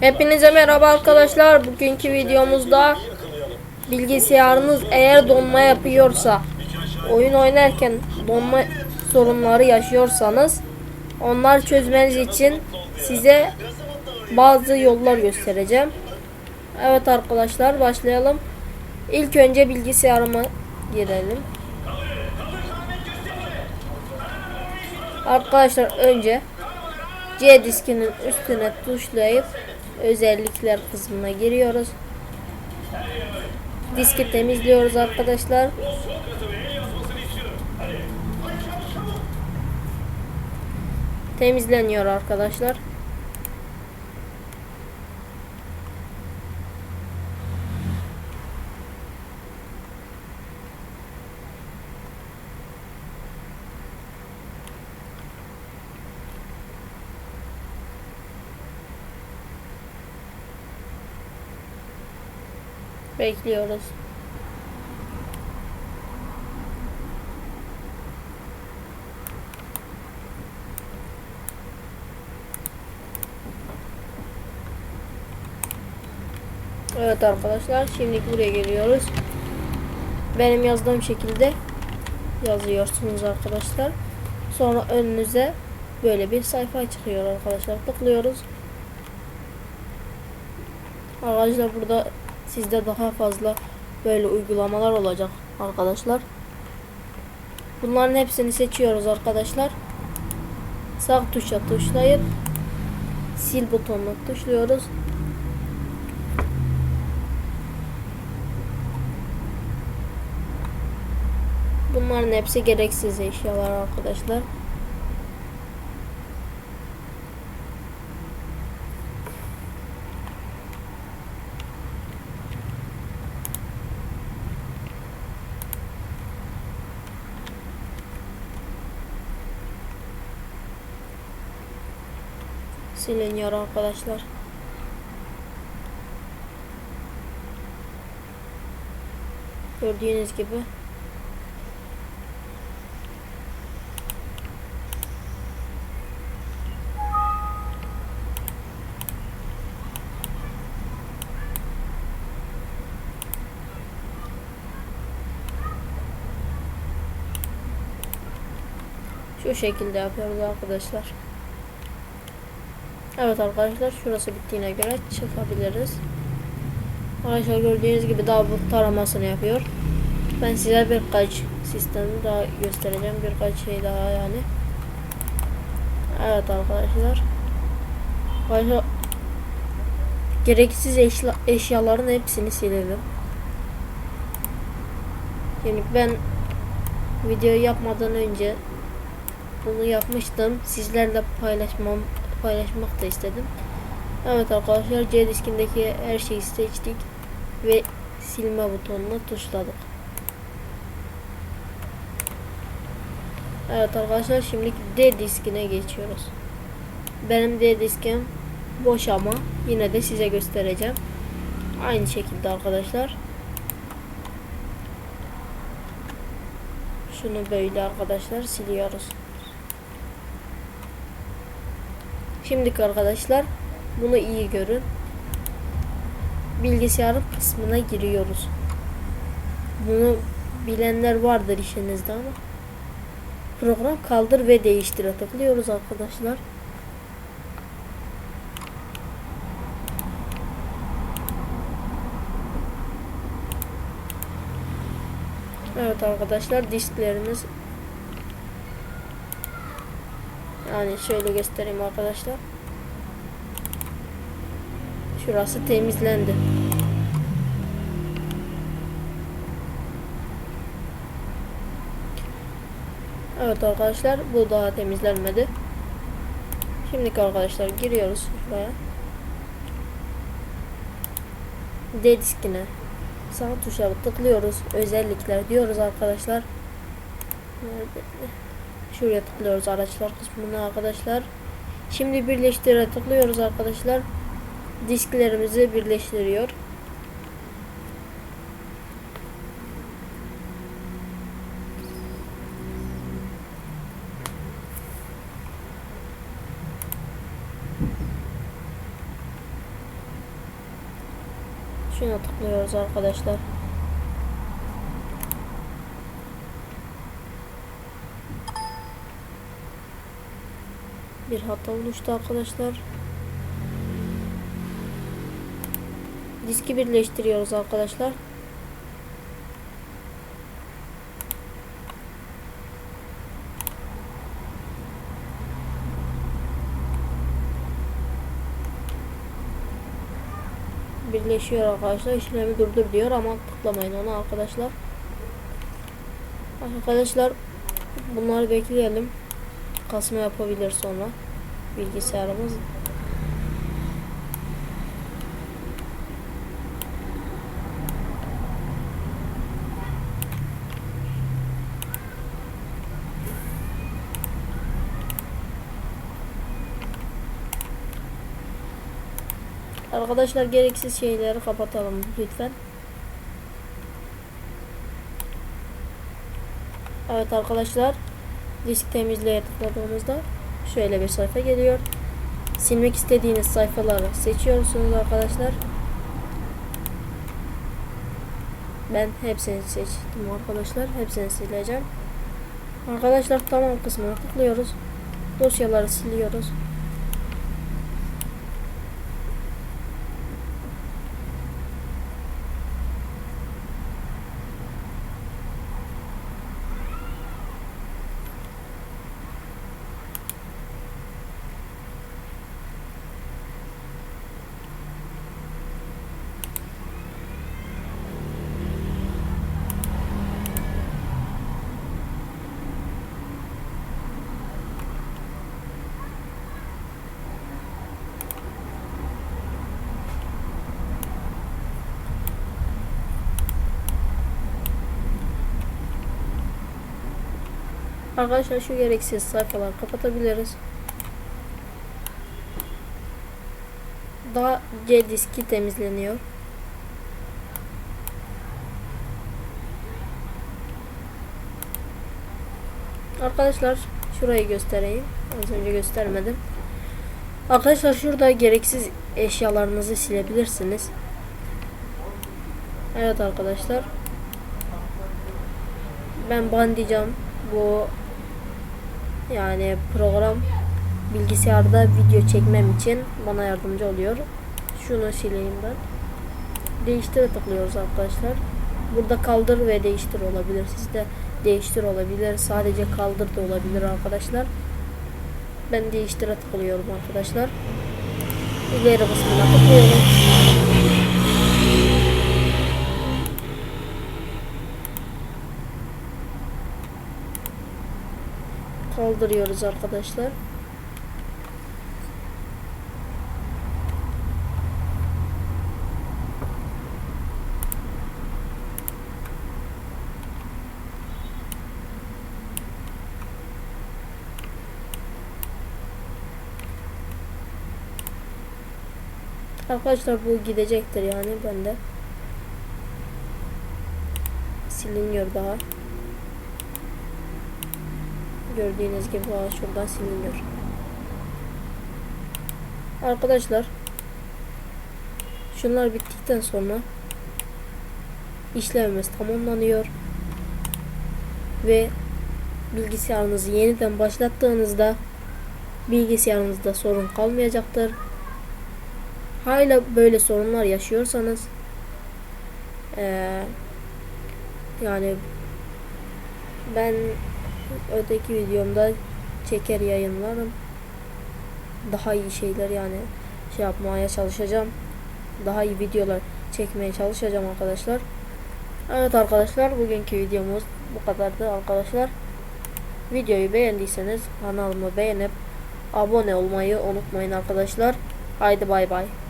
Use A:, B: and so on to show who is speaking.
A: Hepinize merhaba arkadaşlar. Bugünkü videomuzda bilgisayarınız eğer donma yapıyorsa, oyun oynarken donma sorunları yaşıyorsanız onlar çözmeniz için size bazı yollar göstereceğim. Evet arkadaşlar başlayalım. İlk önce bilgisayarıma girelim. Arkadaşlar önce C diskinin üstüne tuşlayıp özellikler kısmına giriyoruz. Diski temizliyoruz arkadaşlar. Temizleniyor arkadaşlar. Bekliyoruz. Evet arkadaşlar şimdi buraya geliyoruz. Benim yazdığım şekilde yazıyorsunuz arkadaşlar. Sonra önünüze böyle bir sayfa çıkıyor arkadaşlar. Tıklıyoruz. Arkadaşlar burada sizde daha fazla böyle uygulamalar olacak arkadaşlar. Bunların hepsini seçiyoruz arkadaşlar. Sağ tuşa tuşlayıp sil butonuna tuşluyoruz. Bunların hepsi gereksiz eşyalar arkadaşlar. Siliniyor arkadaşlar. Gördüğünüz gibi Şu şekilde yapıyoruz arkadaşlar. Evet arkadaşlar şurası bittiğine göre çıkabiliriz. Arkadaşlar gördüğünüz gibi daha bu taramasını yapıyor. Ben size birkaç sistemi daha göstereceğim. Birkaç şey daha yani. Evet arkadaşlar. Arkadaşlar gereksiz eşya, eşyaların hepsini silelim. Yani ben videoyu yapmadan önce bunu yapmıştım. Sizlerle paylaşmam paylaşmak da istedim. Evet arkadaşlar C diskindeki her şeyi seçtik ve silme butonuna tuşladık. Evet arkadaşlar şimdi D diskine geçiyoruz. Benim D diskim boş ama yine de size göstereceğim. Aynı şekilde arkadaşlar. Şunu böyle arkadaşlar siliyoruz. Şimdiki arkadaşlar bunu iyi görün. Bilgisayarın kısmına giriyoruz. Bunu bilenler vardır işinizde ama. Program kaldır ve değiştire tıklıyoruz arkadaşlar. Evet arkadaşlar disklerimiz yani şöyle göstereyim arkadaşlar. Şurası temizlendi. Evet arkadaşlar bu daha temizlenmedi. Şimdi arkadaşlar giriyoruz şuraya. D diskine sağ tuşa tıklıyoruz. Özellikler diyoruz arkadaşlar. Şuraya tıklıyoruz araçlar kısmına arkadaşlar. Şimdi birleştire tıklıyoruz arkadaşlar. Disklerimizi birleştiriyor. Şuna tıklıyoruz arkadaşlar. Bir hata oluştu arkadaşlar. Diski birleştiriyoruz arkadaşlar. birleşiyor arkadaşlar. İşlemi durdur diyor ama tıklamayın ona arkadaşlar. Arkadaşlar bunları bekleyelim. Kasma yapabilir sonra bilgisayarımız. Arkadaşlar gereksiz şeyleri kapatalım lütfen. Evet arkadaşlar disk temizleye tıkladığımızda şöyle bir sayfa geliyor. Silmek istediğiniz sayfaları seçiyorsunuz arkadaşlar. Ben hepsini seçtim arkadaşlar. Hepsini sileceğim. Arkadaşlar tamam kısmına tıklıyoruz. Dosyaları siliyoruz. Arkadaşlar şu gereksiz sayfaları kapatabiliriz. Daha C diski temizleniyor. Arkadaşlar şurayı göstereyim. Az önce göstermedim. Arkadaşlar şurada gereksiz eşyalarınızı silebilirsiniz. Evet arkadaşlar. Ben bandicam bu yani program bilgisayarda video çekmem için bana yardımcı oluyor. Şunu sileyim ben. Değiştire tıklıyoruz arkadaşlar. Burada kaldır ve değiştir olabilir. Sizde değiştir olabilir. Sadece kaldır da olabilir arkadaşlar. Ben değiştire tıklıyorum arkadaşlar. İleri kısmına tıklıyorum. Kaldırıyoruz arkadaşlar. Arkadaşlar bu gidecektir yani bende. Siliniyor daha. Gördüğünüz gibi aa, şuradan siliniyor. Arkadaşlar şunlar bittikten sonra işlemimiz tamamlanıyor ve bilgisayarınızı yeniden başlattığınızda bilgisayarınızda sorun kalmayacaktır. Hala böyle sorunlar yaşıyorsanız ee, yani ben öteki videomda çeker yayınlarım. Daha iyi şeyler yani şey yapmaya çalışacağım. Daha iyi videolar çekmeye çalışacağım arkadaşlar. Evet arkadaşlar bugünkü videomuz bu kadardı arkadaşlar. Videoyu beğendiyseniz kanalımı beğenip abone olmayı unutmayın arkadaşlar. Haydi bay bay.